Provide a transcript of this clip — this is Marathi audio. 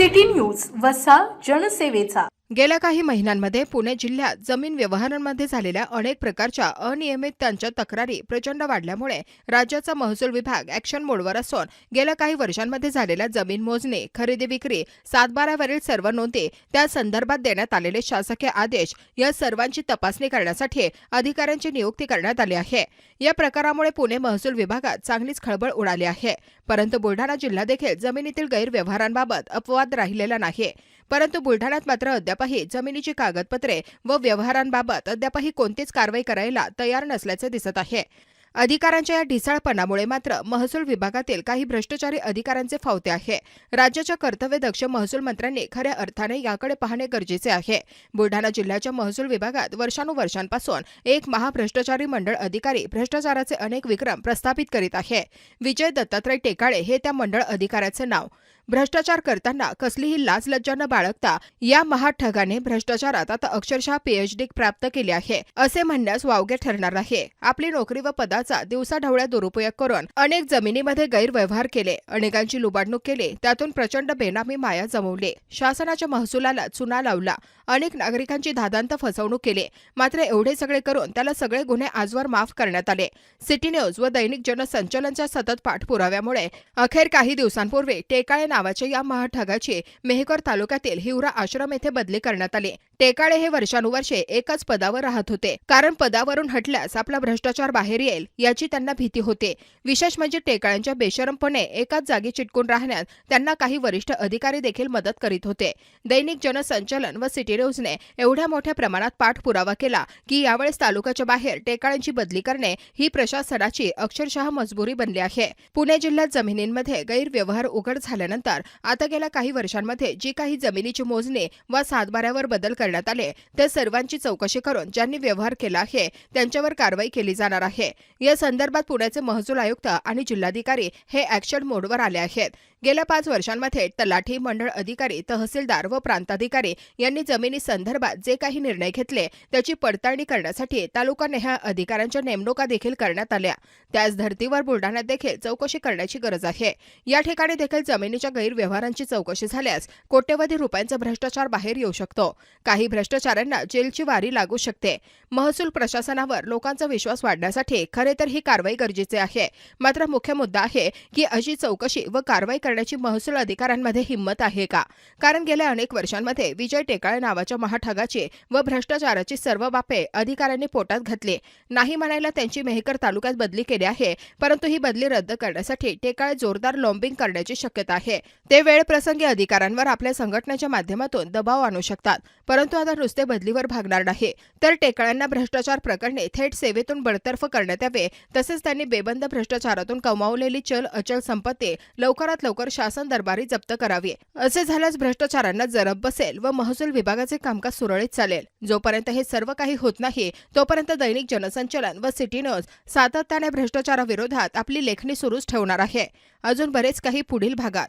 सिटी न्यूज वसा जनसेवेचा. गेल्या काही महिन्यांमध्ये पुणे जिल्ह्यात जमीन व्यवहारांमध्ये झालेल्या अनेक प्रकारच्या अनियमिततांच्या तक्रारी प्रचंड वाढल्यामुळे राज्याचा महसूल विभाग ऍक्शन मोडवर असून गेल्या काही वर्षांमध्ये झालेल्या जमीन मोजणी खरेदी विक्री सातबारावरील सर्व नोंदी त्या संदर्भात देण्यात आलेले शासकीय आदेश या सर्वांची तपासणी करण्यासाठी अधिकाऱ्यांची नियुक्ती करण्यात आली आहे. या प्रकारामुळे पुणे महसूल विभागात चांगलीच खळबळ उडाली आहे. परंतु बुलढाणा जिल्हा देखील जमिनीतील गैरव्यवहारांबाबत अपवाद राहिलेला नाही परंतु बुलढाण्यात मात्र अद्यापही जमिनीची कागदपत्रे व व्यवहारांबाबत अद्यापही कोणतीच कारवाई करायला तयार नसल्याचे दिसत आहे. अधिकाऱ्यांच्या या ढिसाळपणामुळे मात्र महसूल विभागातील काही भ्रष्टाचारी अधिकाऱ्यांचे फावते आहे. राज्याच्या कर्तव्यदक्ष महसूल मंत्र्यांनी खऱ्या अर्थाने याकडे पाहणे गरजेचे आहे. बुलढाणा जिल्ह्याच्या महसूल विभागात वर्षानुवर्षांपासून एक महाभ्रष्टाचारी मंडळ अधिकारी भ्रष्टाचाराचे अनेक विक्रम प्रस्थापित करीत आहे. विजय दत्तात्रय टेकाळे हे त्या मंडळ अधिकाऱ्याचे नाव. भ्रष्टाचार करताना कसलीही लाज लज्जा न बाळगता या महाठगाने भ्रष्टाचारात आता अक्षरशः पीएचडी प्राप्त केली आहे असे म्हणण्यास वावगे ठरणार आहे आपली नोकरी व पदाचा दिवसाढवळ्या दुरुपयोग करून अनेक जमिनीमध्ये गैरव्यवहार केले अनेकांची लुबाडणूक केली त्यातून प्रचंड बेनामी माया जमवली. शासनाच्या महसुलाला चुना लावला अनेक नागरिकांची धादांत फसवणूक केली मात्र एवढे सगळे करून त्याला सगळे गुन्हे आजवर माफ करण्यात आले. सिटी न्यूज व दैनिक जनसंचलनच्या सतत पाठपुराव्यामुळे अखेर काही दिवसांपूर्वी टेकाळे नावाच्या या महाठगाची मेहकर तालुक्यातील हिवरा आश्रम येथे बदली करण्यात आली. टेकाळे हे वर्षानुवर्षे एकाच पदावर राहत होते. कारण पदावरून हटल्यास आपला भ्रष्टाचार बाहेर येईल याची त्यांना भीती होते. विशेष म्हणजे टेकाळ्यांच्या बेशरमपणे एकाच जागी चिटकून राहण्यात त्यांना काही वरिष्ठ अधिकारी देखील मदत करीत होते. दैनिक जनसंचलन व सिटी न्यूजने एवढ्या मोठ्या प्रमाणात पाठपुरावा केला की यावेळेस तालुक्याच्या बाहेर टेकाळ्यांची बदली करणे ही प्रशासनाची अक्षरशः मजबुरी बनली आहे. पुणे जिल्ह्यात जमिनींमध्ये गैरव्यवहार उघड झाल्यानंतर आता गेल्या काही वर्षांमध्ये जी काही जमिनीची मोजणी व सातबाऱ्यावर बदल करण्यात आले त्या सर्वांची चौकशी करून ज्यांनी व्यवहार केला आहे त्यांच्यावर कारवाई केली जाणार आहे. या संदर्भात पुण्याचे महसूल आयुक्त आणि जिल्हाधिकारी हे ऍक्शन मोडवर आले आहेत. गेल्या पाच वर्षांमध्ये तलाठी मंडळ अधिकारी तहसीलदार व प्रांताधिकारी यांनी जमिनी संदर्भात जे काही निर्णय घेतले त्याची पडताळणी करण्यासाठी तालुका नेहा अधिकाऱ्यांच्या नेमणुका देखील करण्यात आल्या. त्याच धर्तीवर बुलढाण्यात देखील चौकशी करण्याची गरज आहे. या ठिकाणी देखील जमिनीच्या गैरव्यवहारांची चौकशी झाल्यास कोट्यवधी रुपयांचा भ्रष्टाचार बाहेर येऊ शकतो. काही भ्रष्टाचारांना जेलची वारी लागू शकते. महसूल प्रशासनावर लोकांचा विश्वास वाढण्यासाठी खरे तर ही कारवाई गरजेचे आहे. मात्र मुख्य मुद्दा आहे की अशी चौकशी व कारवाई करण्याची महसूल अधिकाऱ्यांमध्ये हिंमत आहे का? कारण गेल्या अनेक वर्षांमध्ये विजय टेकाळे नावाच्या महाठगाची व भ्रष्टाचाराची सर्व बापे अधिकाऱ्यांनी पोटात घातली. नाही म्हणायला त्यांची मेहकर तालुक्यात बदली केली आहे परंतु ही बदली रद्द करण्यासाठी टेकाळे जोरदार लॉम्बिंग करण्याची शक्यता आहे. ते वेळ प्रसंगी अधिकाऱ्यांवर आपल्या संघटनेच्या माध्यमातून दबाव आणू शकतात. परंतु आता नुसते बदलीवर भागणार नाही. तर टेकळ्यांना भ्रष्टाचार प्रकरणे थेट सेवेतून बडतर्फ करण्यात यावे. तसेच त्यांनी बेबंद भ्रष्टाचारातून कमावलेली चल अचल संपत्ती लवकरात लवकर शासन दरबारी जप्त करावी. असे झाल्यास भ्रष्टाचारांना जरब बसेल व महसूल विभागाचे कामकाज सुरळीत चालेल. जोपर्यंत हे सर्व काही होत नाही तोपर्यंत दैनिक जनसंचलन व सिटी न्यूज सातत्याने भ्रष्टाचाराविरोधात आपली लेखणी सुरूच ठेवणार आहे. अजून बरेच काही पुढील भागात.